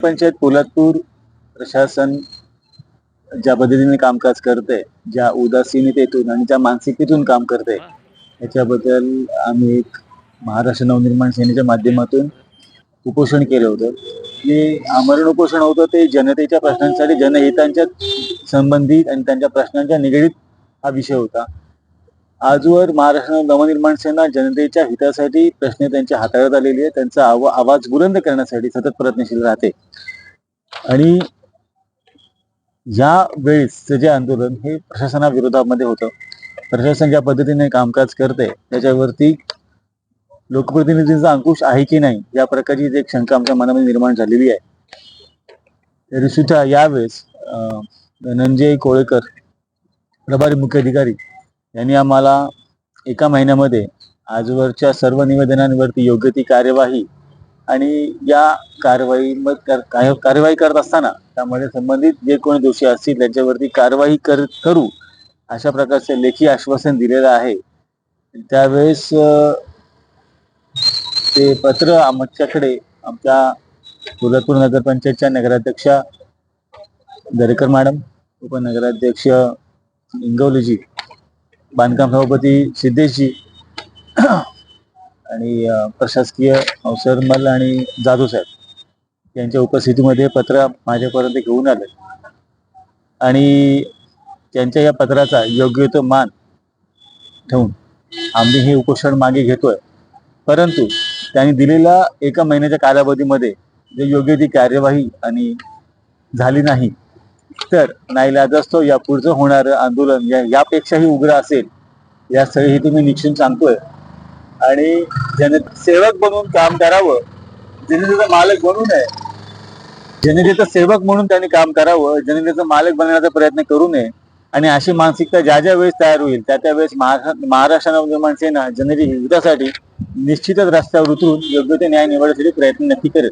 पंचायत पोलादपूर प्रशासन ज्या पद्धतीने कामकाज करते ज्या उदासीनतेतून आणि ज्या मानसिकतेतून काम करते याच्याबद्दल आम्ही एक महाराष्ट्र नवनिर्माण सेनेच्या माध्यमातून उपोषण केलं होतं. जे आमरण उपोषण होतं ते जनतेच्या प्रश्नांसाठी जनहितांच्या संबंधित आणि त्यांच्या प्रश्नांच्या निगडीत हा विषय होता. आजवर महाराष्ट्र नवनिर्माण सेना जनतेच्या हितासाठी प्रश्न त्यांच्या हाताळत आलेली आहे. त्यांचा आव आवाज बुलंद करण्यासाठी सतत प्रयत्नशील राहते. आणि या वेळेस जे आंदोलन हे प्रशासनाविरोधामध्ये होतं. प्रशासन ज्या पद्धतीने कामकाज करते त्याच्यावरती लोकप्रतिनिधींचा अंकुश आहे की नाही या प्रकारची एक शंका आमच्या मनामध्ये निर्माण झालेली आहे. तरी सुद्धा यावेळेस अं, धनंजय कोळेकर प्रभारी मुख्य अधिकारी यांनी आम्हाला एका महिन्यामध्ये आजवरच्या सर्व निवेदनांवरती योग्य ती कार्यवाही आणि या कारवाई कार्यवाही करत असताना त्यामध्ये संबंधित जे कोणी दोषी असतील त्यांच्यावरती कारवाई कर करू अशा प्रकारचे लेखी आश्वासन दिलेलं आहे. त्यावेळेस ते पत्र आमच्याकडे आमच्या कोल्हापूर नगरपंचायतच्या नगराध्यक्षा दरेकर मॅडम उपनगराध्यक्ष इंगवलीजी बांधकाम सभापती सिद्धेशजी आणि प्रशासकीय अवसरमल आणि जाधव साहेब यांच्या उपस्थितीमध्ये पत्र माझ्यापर्यंत घेऊन आले. आणि त्यांच्या या पत्राचा योग्य तो मान ठेवून आम्ही हे उपोषण मागे घेतोय. परंतु त्यांनी दिलेला एका महिन्याच्या कालावधीमध्ये जे योग्य ती कार्यवाही आणि झाली नाही तर नाईलाजास्तव या पुढचं होणारं आंदोलन या यापेक्षाही उग्र असेल या स्थळी तुम्ही निश्चित सांगतोय. आणि जन सेवक बनून काम करावं जनतेचा मालक बनू नये जनतेचा सेवक म्हणून त्यांनी काम करावं जनतेचा मालक बनण्याचा प्रयत्न करू नये आणि अशी मानसिकता ज्या ज्या वेळेस तयार होईल त्या त्या वेळेस महाराष्ट्र नवनिर्माण सेना जनतेच्या हितासाठी निश्चितच रस्त्यावर उतरून योग्य ते न्याय निवडण्यासाठी प्रयत्न नक्की करेल.